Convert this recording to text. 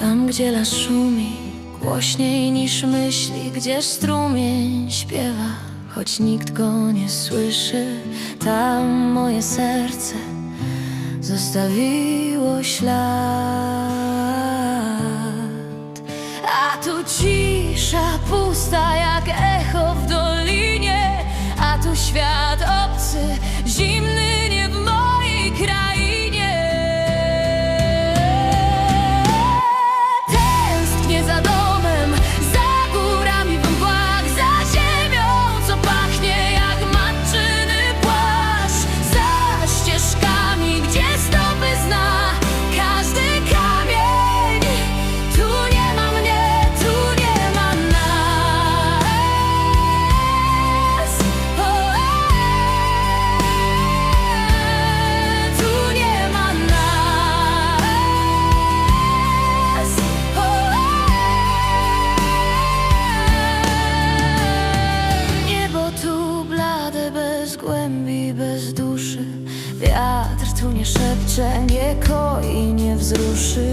Tam, gdzie las szumi, głośniej niż myśli, gdzie strumień śpiewa, choć nikt go nie słyszy. Tam moje serce zostawiło ślad. A tu cisza pusta jak echo w dolinie, a tu świat obcy, zimny bez głębi, bez duszy. Wiatr tu nie szepcze, nie koi, nie wzruszy.